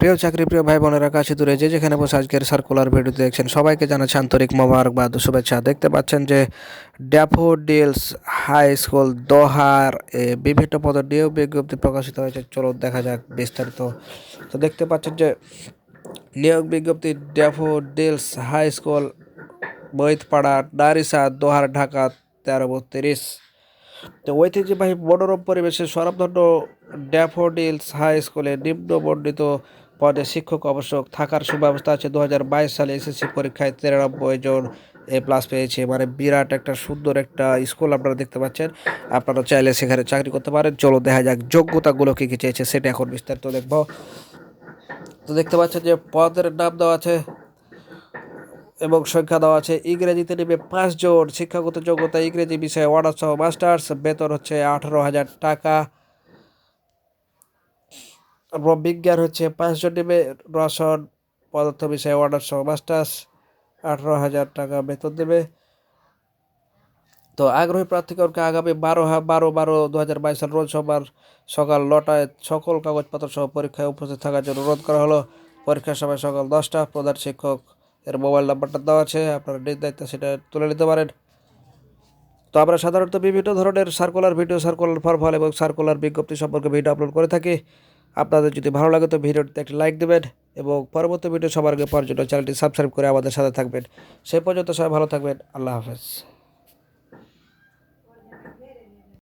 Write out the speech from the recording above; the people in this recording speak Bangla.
প্রিয় চাকরি প্রিয় ভাই বোনেরা, কাছে দূরে যে যেখানে বসে আজকের সার্কুলার ভিডিও দেখছেন, সবাইকে জানাচ্ছি আন্তরিক মোবারকবাদ শুভেচ্ছা। দেখতে পাচ্ছেন যে ড্যাফোডিলস হাই স্কুল দোহার এ বিভিন্ন পদের নিয়োগ বিজ্ঞপ্তি প্রকাশিত হয়েছে। চলো দেখা যাক বিস্তারিত। তো দেখতে পাচ্ছেন যে নিয়োগ বিজ্ঞপ্তি daffodils high school Baitpara Narisha Dohar Dhaka, তেরো বত্রিশ। তো ঐতিহ্যবাহী মনোরম পরিবেশে স্বরামধন্য ড্যাফোডিলস হাই স্কুলে নিম্ন বর্ণিত পদে শিক্ষক আবশ্যক থাকার সুব্যবস্থা আছে। দু হাজার বাইশ সালে এসএসসি পরীক্ষায় তিরানব্বই জন এ প্লাস পেয়েছে। মানে বিরাট একটা সুন্দর একটা স্কুল আপনারা দেখতে পাচ্ছেন। আপনারা চাইলে সেখানে চাকরি করতে পারেন। চলো দেখা যাক যোগ্যতাগুলো কী কী চেয়েছে, সেটা এখন বিস্তারিত দেখব। তো দেখতে পাচ্ছেন যে পদের নাম দেওয়া আছে এবং সংখ্যা দেওয়া আছে। ইংরেজিতে নেবে পাঁচজন শিক্ষাগত যোগ্যতা ইংরেজি বিষয়ে অনার্স মাস্টার্স বেতন হচ্ছে আঠারো হাজার টাকা। বিজ্ঞান হচ্ছে পাঁচজন নেবে রসন পদার্থ বিষয়ে অনার্স মাস্টার্স, আঠারো হাজার টাকা বেতন দেবে। তো আগ্রহী প্রার্থীগণকে আগামী বারো বারো বারো দু হাজার বাইশ সাল রোজ সোমবার সকাল নটায় সকল কাগজপত্র সহ পরীক্ষায় উপস্থিত থাকার জন্য অনুরোধ করা হলো। পরীক্ষার সময় সকাল দশটা প্রধান শিক্ষক এর মোবাইল নাম্বারটা দেওয়া আছে, আপনারা নিজ দায়িত্ব সেটা তুলে নিতে পারেন। তো আমরা সাধারণত বিভিন্ন ধরনের সার্কুলার ভিডিও সার্কুলার ফল এবং সার্কুলার বিজ্ঞপ্তি সম্পর্কে ভিডিও আপলোড করে থাকি। আপনাদের যদি ভালো লাগে তো ভিডিওটিতে একটা লাইক দেবেন এবং পরবর্তী ভিডিও সবার আগে পাওয়ার চ্যানেলটি সাবস্ক্রাইব করে আমাদের সাথে থাকবেন। সেই পর্যন্ত সবাই ভালো থাকবেন। আল্লাহ হাফেজ।